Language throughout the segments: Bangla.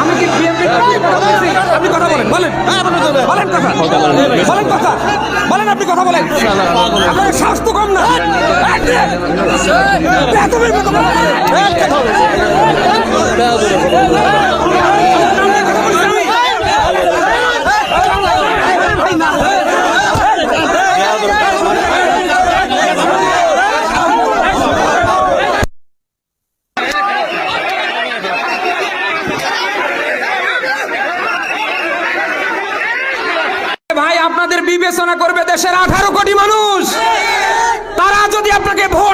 আমি কি বিএমপি আপনি কথা বলেন বলেন বলেন। কথা বলেন কথা। বলেন আপনি কথা বলেন। আপনার স্বাস্থ্য কম না। বেতনের বেতন ভাই আপনাদের বিবেচনা করবে দেশের আঠারো কোটি মানুষ তারা যদি আপনাকে ভোট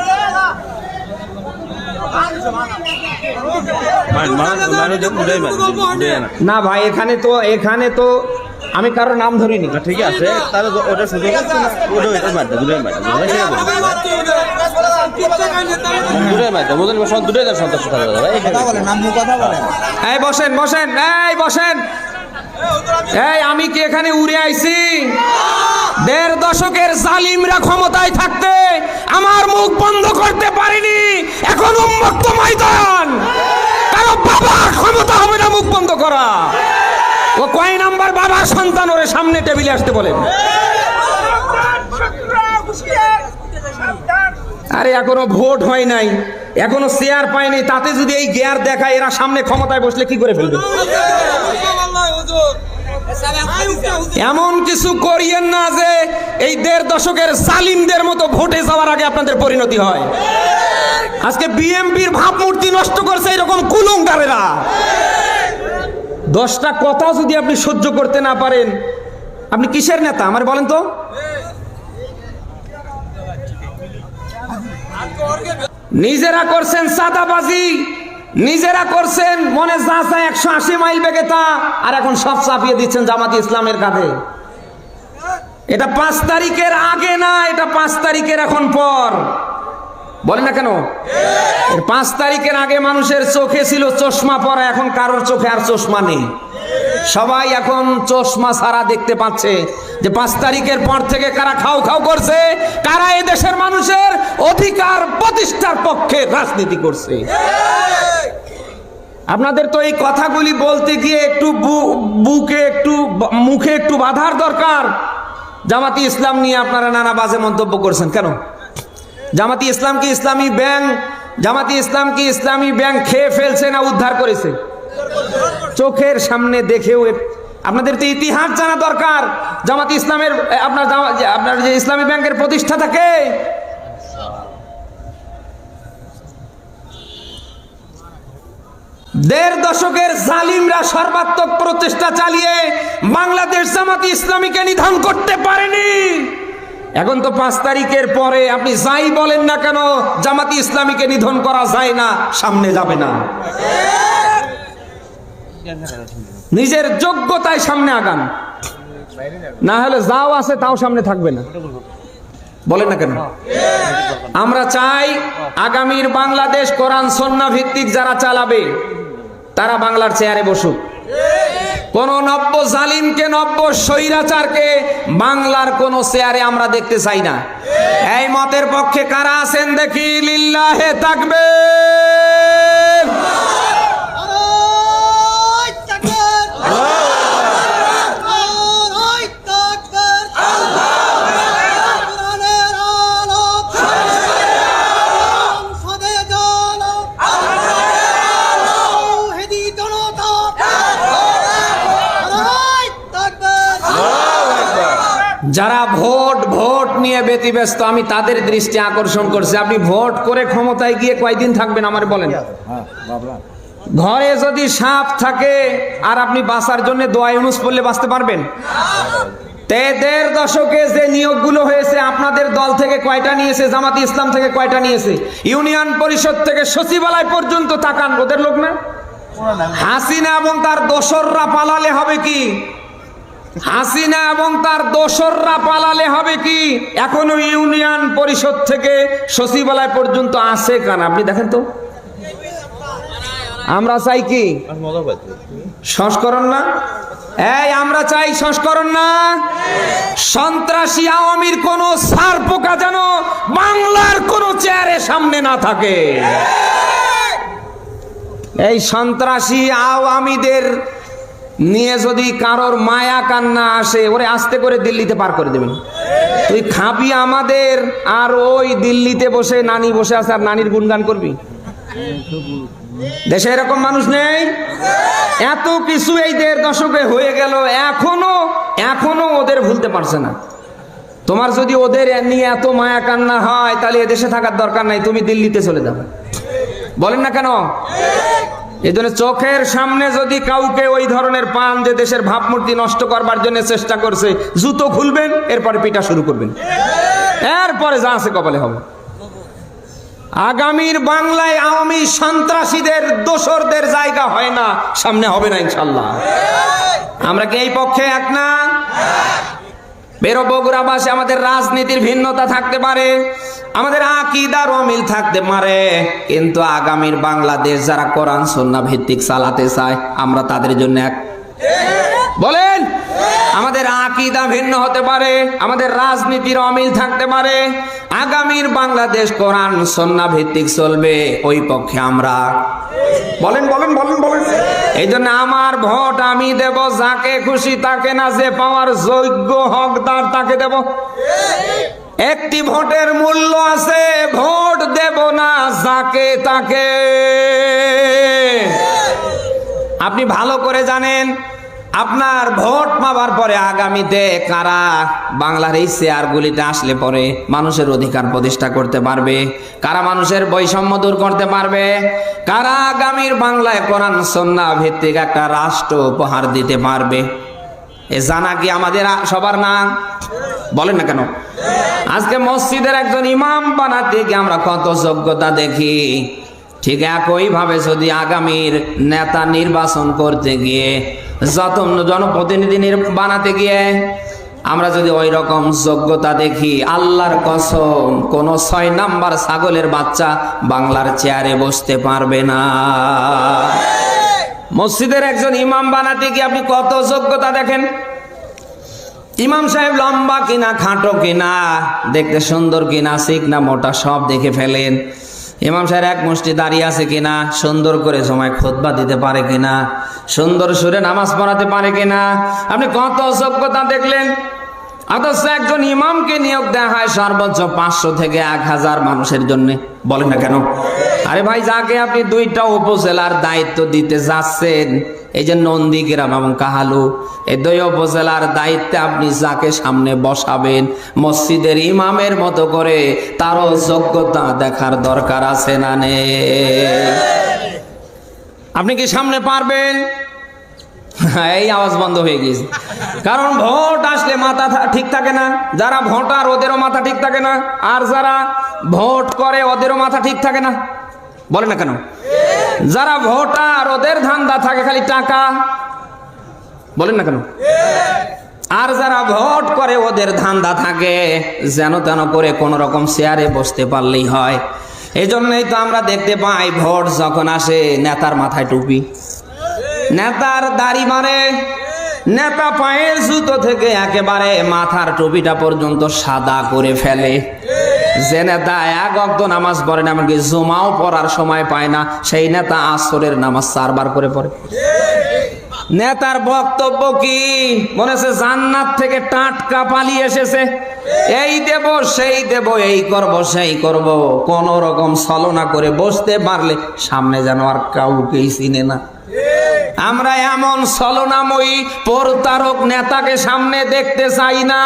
না ভাই এখানে তো এখানে তো আমি কারও নাম ধরিনি ঠিক আছে তাহলে ওটা ওটা এটা বুঝলেন সব এই বসেন বসেন এই বসেন এই আমি কি এখানে উড়ে আইছি দেড় দশকের জালিমরা ক্ষমতায় থাকতে আমার মুখ বন্ধ করতে পারিনি। এখন উন্মুক্ত ময়দান। কারও বাবা ক্ষমতা হবে না মুখ বন্ধ করা। ও কয় নাম্বার বাবা সন্তান ওরে সামনে টেবিলে আসতে বলেন আরে এখনও ভোট হয় নাই। এখনও চেয়ার পায়নি। তাতে যদি এই গেয়ার দেখায়, এরা সামনে ক্ষমতায় বসলে কি করে ফেলবে? এমন কিছু করিয়েন না যে এই দেড় দশকের সালিমদের মতো ভোটে যাওয়ার আগে আপনাদের পরিণতি হয়। আজকে বিএমপির ভাবমূর্তি নষ্ট করছে এরকম কুলঙ্গারেরা। দশটা কথা যদি আপনি সহ্য করতে না পারেন, আপনি কিসের নেতা? আমার বলেন তো। নিজেরা করছেন সাদাবাজি নিজেরা করছেন, মনে যা চায় একশো আশি মাইল বেগে তা, আর এখন সব চাপিয়ে দিচ্ছেন জামাতি ইসলামের কাঁধে। এটা পাঁচ তারিখের আগে না, এটা পাঁচ তারিখের এখন পর। বলেন না কেন? পাঁচ তারিখের আগে মানুষের চোখে ছিল চশমা, পরা এখন কারোর চোখে আর চশমা নেই। সবাই এখন চশমা সারা দেখতে পাচ্ছে যে পাঁচ তারিখের পর থেকে কারা খাও খাও করছে, কারা এ দেশের মানুষের অধিকার প্রতিষ্ঠার পক্ষে রাজনীতি করছে। আপনাদের তো এই কথাগুলি বলতে গিয়ে একটু বুকে একটু মুখে একটু বাধার দরকার। জামাতি ইসলাম নিয়ে আপনারা নানা বাজে মন্তব্য করছেন। কেন? জামাতি ইসলাম কি ইসলামী ব্যাংক জামাতি ইসলাম কি ইসলামী ব্যাংক খেয়ে ফেলছে না উদ্ধার করেছে? চোখের সামনে দেখেও আপনাদের তো ইতিহাস জানা দরকার। জামাতি ইসলামের আপনার আপনার যে ইসলামী ব্যাংকের প্রতিষ্ঠাতাকে দেড় দশকের জালিমরা সর্বাত্মক প্রচেষ্টা চালিয়ে বাংলাদেশ জামাতি ইসলামীকে নিধন করতে পারেনি। এখন তো পাঁচ তারিখের পরে আপনি যাই বলেন না কেন, জামাতি ইসলামীকে নিধন করা যায় না, সামনে যাবে না। নিজের যোগ্যতায় সামনে আগান। না হলে যাও আছে, তাও সামনে থাকবে না। বলেন না কেন? আমরা চাই আগামীর বাংলাদেশ কোরআন সন্না ভিত্তিক যারা চালাবে তারা বাংলার চেয়ারে বসুক। কোন নব্য জালিমকে, নব্য স্বৈরাচারকে বাংলার কোন চেয়ারে আমরা দেখতে চাই না। এই মতের পক্ষে কারা আছেন দেখি? লিল্লাহে থাকবে যারা ভোট ভোট নিয়ে ব্যতিব্যস্ত, আমি তাদের দৃষ্টি আকর্ষণ করছি। আপনি ভোট করে ক্ষমতায় গিয়ে কয়দিন থাকবেন আমার বলেন? ঘরে যদি সাপ থাকে, আর আপনি বাঁচার জন্য দোয়া ইউনুস পড়লে বাঁচতে পারবেন? তে দেড় দশকে যে নিয়োগগুলো হয়েছে, আপনাদের দল থেকে কয়টা নিয়েছে? জামাতি ইসলাম থেকে কয়টা নিয়েছে? ইউনিয়ন পরিষদ থেকে সচিবালয় পর্যন্ত তাকান, ওদের লোক না? হাসিনা এবং তার দোসররা পালালে হবে কি? হাসিনা এবং তার দোসররা পালালে হবে কি? এখনও ইউনিয়ন পরিষদ থেকে সচিবালয় পর্যন্ত আছে কান আপনি দেখেন তো। আমরা চাই কি? সংস্করণ না? এই, আমরা চাই সংস্করণ না। সন্ত্রাসী আওয়ামীর কোন সার পোকা যেন বাংলার কোন চেয়ারে সামনে না থাকে। এই সন্ত্রাসী আওয়ামীদের নিয়ে যদি কারোর মায়া কান্না আসে, ওরে আস্তে করে দিল্লিতে পার করে দেবেন। তুই খাবি আমাদের, আর ওই দিল্লিতে বসে নানি বসে আছে, আর নানির গুণগান করবি? দেশে এরকম মানুষ নেই? এত কিছু এই দেড় দশকে হয়ে গেল, এখনও এখনও ওদের ভুলতে পারছে না। তোমার যদি ওদের নিয়ে এত মায়া কান্না হয়, তাহলে এদেশে থাকার দরকার নাই, তুমি দিল্লিতে চলে যাবে। বলেন না কেন? এই জন্য চোখের সামনে যদি কাউকে ওই ধরনের পান যে দেশের ভাবমূর্তি নষ্ট করবার জন্য চেষ্টা করছে, জুতো খুলবেন, এরপরে পিটা শুরু করবেন। এরপরে যা আছে কপালে হবে। আগামীর বাংলায় আওয়ামী সন্ত্রাসীদের, দোসরদের জায়গা হয় না, সামনে হবে না ইনশাল্লাহ। আমরা কি এই পক্ষে এক না? বেরো বগুড়াবাসী, আমাদের রাজনীতির ভিন্নতা থাকতে পারে, আমাদের আকিদার অমিল থাকতে পারে, কিন্তু আগামীর বাংলাদেশ যারা কোরআন সন্না ভিত্তিক চালাতে চায়, আমরা তাদের জন্য এক। বলেন! আমাদের আকিদা ভিন্ন হতে পারে, আমাদের রাজনীতির অমিল থাকতে পারে। আগামীর বাংলাদেশ কোরআন, সন্না ভিত্তিক চলবে, ওই পক্ষে আমরা। বলেন বলেন বলেন বলেন। এই জন্য আমার ভোট আমি দেব, যাকে খুশি তাকে না, যে পাওয়ার যোগ্য হকদার তাকে দেব। একটি ভোটের মূল্য আছে, ভোট দেব না, যাকে তাকে। আপনি ভালো করে জানেন আপনার ভোট পাবার পরে আগামীতে কারা বাংলার এই চেয়ারগুলিতে আসলে পরে মানুষের অধিকার প্রতিষ্ঠা করতে পারবে? কারা মানুষের বৈষম্য দূর করতে পারবে? কারা আগামীর বাংলায় কোরআন সন্না ভিত্তিক একটা রাষ্ট্র উপহার দিতে পারবে? এ জানা কি আমাদের সবার না? বলেন না কেন? আজকে মসজিদের একজন ইমাম বানাতে গিয়ে আমরা কত যোগ্যতা দেখি। ঠিক একইভাবে যদি আগামীর নেতা নির্বাচন করতে গিয়ে জনপ্রতিনিধি বানাতে গিয়ে আমরা যদি ওই রকম যোগ্যতা দেখি, আল্লাহর কসম, কোন ছয় নাম্বার ছাগলের বাচ্চা বাংলার চেয়ারে বসতে পারবে না। মসজিদের একজন ইমাম বানাতে গিয়ে আপনি কত যোগ্যতা দেখেন? ইমাম সাহেব লম্বা কিনা, খাটো কিনা, দেখতে সুন্দর কিনা, শিখ না মোটা, সব দেখে ফেলেন। ইমাম সাহেব এক মুষ্টি দাঁড়িয়ে আছে কিনা, সুন্দর করে সময় খোদবা দিতে পারে কিনা, সুন্দর সুরে নামাজ পড়াতে পারে কিনা। আপনি কত অসভ্যতা দেখলেন? অথচ একজন ইমামকে নিয়োগ দেওয়া হয় সর্বোচ্চ পাঁচশো থেকে এক হাজার মানুষের জন্য। বলেন না কেন? আরে ভাই, যাকে আপনি দুইটা উপজেলার দায়িত্ব দিতে যাচ্ছেন এই যে নন্দীগ্রাম এবং কাহালু, এই দুই উপজেলার দায়িত্বে আপনি যাকে সামনে বসাবেন, মসজিদের ইমামের মতো করে তারও যোগ্যতা দেখার দরকার আছে না নে আপনি কি সামনে পারবেন? এই আওয়াজ বন্ধ হয়ে গেছে। কারণ ভোট আসলে মাথা ঠিক থাকে না। যারা ভোটার, ওদেরও মাথা ঠিক থাকে না। আর যারা ভোট করে, ওদেরও মাথা ঠিক থাকে না। বলে না কেন? যারা ভোটার, ওদের ধান্দা থাকে খালি টাকা। বলেন না কেন? আর যারা ভোট করে, ওদের ধান্দা থাকে। যেন তেন করে কোন রকম শেয়ারে বসতে পারলেই হয়। এই জন্যই তো আমরা দেখতে পাই, ভোট যখন আসে, নেতার মাথায় টুপি। নেতার দাড়ি মারে নেতা পায়ের জুতো থেকে একেবারে মাথার টুপিটা পর্যন্ত সাদা করে ফেলে। যে নেতা এক অক্ত নামাজ পড়ে না, এমনকি জুমাও পড়ার সময় পায় না। সেই নেতা আসরের নামাজ চারবার করে পড়ে। নেতার বক্তব্য কি? মনে হচ্ছে জান্নাত থেকে টাটকা পালিয়ে এসেছে। এই দেব, সেই দেব, এই করব, সেই করব। কোন রকম ছলনা করে বসতে পারলে সামনে যেন আর কাউকেই চিনে না। আমরা এমন ছলনাময়ী, প্রতারক নেতাকে সামনে দেখতে চাই না।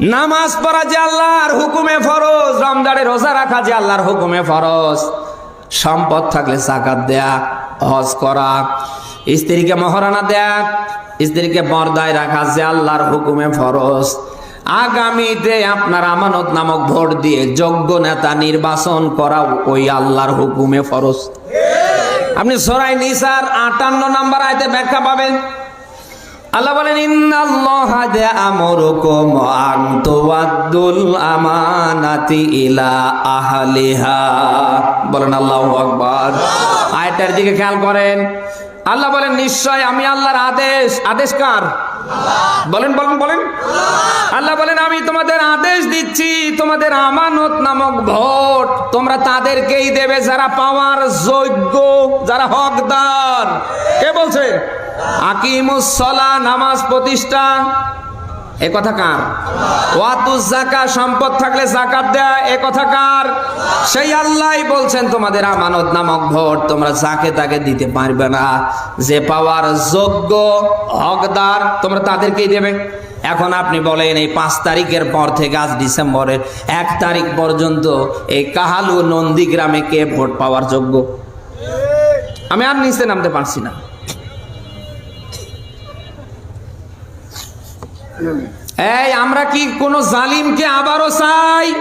নামাজ পড়া যে আল্লাহর হুকুমে ফরজ, রমজানে রোজা রাখা যে আল্লাহর হুকুমে ফরজ। সম্পদ থাকলে জাকাত দেয়া, হজ করা। স্ত্রীকে মহারানা দেয়া, স্ত্রীকে পর্দায় রাখা যে আল্লাহর হুকুমে ফরজ। আগামীতে আপনার আমানত নামক ভোট দিয়ে যোগ্য নেতা নির্বাচন করা ওই আল্লাহর হুকুমে ফরজ। আপনি সরাই নিসার আটান্ন নাম্বার আয়তে ব্যাখ্যা পাবেন। আল্লাহ বলেন, ইন্নাল্লাহা ইয়ামুরুকুম আন তুওয়াদ্দুল আমানাতি ইলা আহলিহা। বলেন, আল্লাহু আকবার। আয়াতের দিকে খেয়াল করেন। আল্লাহ বলেন, নিশ্চয় আমি আল্লাহর আদেশ। আদেশ কার? বলেন বলেন বলেন। আল্লাহ বলেন, আমি তোমাদের আদেশ দিচ্ছি, তোমাদের আমানত নামক ভোট। তোমরা তাদেরকেই দেবে যারা পাওয়ার যোগ্য, যারা হকদার। কে বলছে? আকিমুসলা নামাজ প্রতিষ্ঠা। এ কথা কার? ওয়াতুজ জাকা সম্পদ থাকলে জাকাত দেয়া, এ কথা কার? সেই আল্লাহই বলছেন, তোমাদের আমানত নামক ভোট তোমরা যাকে তাকে দিতে পারবে না। যে পাওয়ার যোগ্য হকদার তোমরা তাদেরকেই দেবে। এখন আপনি বলেন, এই পাঁচ তারিখের পর থেকে আজ ডিসেম্বরের এক তারিখ পর্যন্ত এই কাহালু নন্দীগ্রামে কে ভোট পাওয়ার যোগ্য? আমি আর নিচে নামতে পারছি না। এই আমরা কি কোনো জালিমকে আবারও চাই?